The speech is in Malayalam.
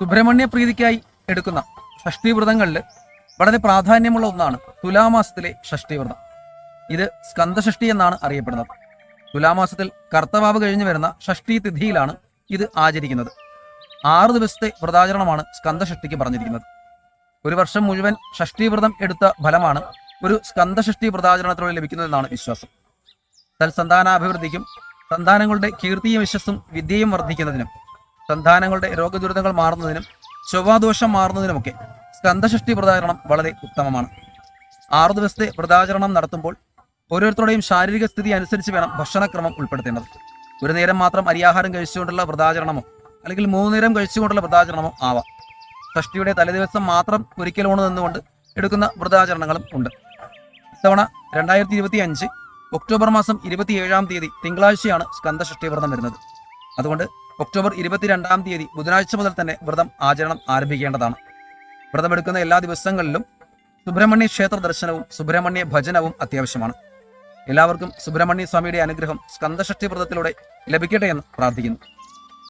സുബ്രഹ്മണ്യ പ്രീതിക്കായി എടുക്കുന്ന ഷഷ്ടിവ്രതങ്ങളിൽ വളരെ പ്രാധാന്യമുള്ള ഒന്നാണ് തുലാമാസത്തിലെ ഷഷ്ടിവ്രതം ഇത് സ്കന്ധഷഷ്ടി എന്നാണ് അറിയപ്പെടുന്നത്. തുലാമാസത്തിൽ കർത്തവാവ് കഴിഞ്ഞു വരുന്ന ഷഷ്ടി തിഥിയിലാണ് ഇത് ആചരിക്കുന്നത്. ആറു ദിവസത്തെ വ്രതാചരണമാണ് സ്കന്ധഷഷ്ടിക്ക് പറഞ്ഞിരിക്കുന്നത്. ഒരു വർഷം മുഴുവൻ ഷഷ്ടിവ്രതം എടുത്ത ഫലമാണ് ഒരു സ്കന്ധഷഷ്ടി വ്രതാചരണത്തിലൂടെ ലഭിക്കുന്നതെന്നാണ് വിശ്വാസം. തൽസന്താനാഭിവൃദ്ധിക്കും സന്താനങ്ങളുടെ കീർത്തിയും വിശ്വസും വിദ്യയും വർദ്ധിക്കുന്നതിനും സന്താനങ്ങളുടെ രോഗദുരിതങ്ങൾ മാറുന്നതിനും ചൊവ്വാദോഷം മാറുന്നതിനുമൊക്കെ സ്കന്ധഷ്ടി വ്രതാചരണം വളരെ ഉത്തമമാണ്. ആറു ദിവസത്തെ വ്രതാചരണം നടത്തുമ്പോൾ ഓരോരുത്തരുടെയും ശാരീരിക സ്ഥിതി അനുസരിച്ച് വേണം ഭക്ഷണക്രമം ഉൾപ്പെടുത്തേണ്ടത്. ഒരു നേരം മാത്രം അരിയാഹാരം കഴിച്ചുകൊണ്ടുള്ള വ്രതാചരണമോ അല്ലെങ്കിൽ മൂന്ന് നേരം കഴിച്ചുകൊണ്ടുള്ള വ്രതാചരണമോ ആവാം. ഷഷ്ടിയുടെ തലേദിവസം മാത്രം ഒരിക്കലൂണ് നിന്നുകൊണ്ട് എടുക്കുന്ന വ്രതാചരണങ്ങളും ഉണ്ട്. ഇത്തവണ രണ്ടായിരത്തി ഇരുപത്തി അഞ്ച് ഒക്ടോബർ മാസം ഇരുപത്തിയേഴാം തീയതി തിങ്കളാഴ്ചയാണ് സ്കന്ധഷ്ടി വ്രതം വരുന്നത്. അതുകൊണ്ട് ഒക്ടോബർ ഇരുപത്തിരണ്ടാം തീയതി ബുധനാഴ്ച മുതൽ തന്നെ വ്രതം ആചരണം ആരംഭിക്കേണ്ടതാണ്. വ്രതമെടുക്കുന്ന എല്ലാ ദിവസങ്ങളിലും സുബ്രഹ്മണ്യ ക്ഷേത്ര ദർശനവും സുബ്രഹ്മണ്യ ഭജനവും അത്യാവശ്യമാണ്. എല്ലാവർക്കും സുബ്രഹ്മണ്യ സ്വാമിയുടെ അനുഗ്രഹം സ്കന്ദഷഷ്ടി വ്രതത്തിലൂടെ ലഭിക്കട്ടെ എന്ന് പ്രാർത്ഥിക്കുന്നു.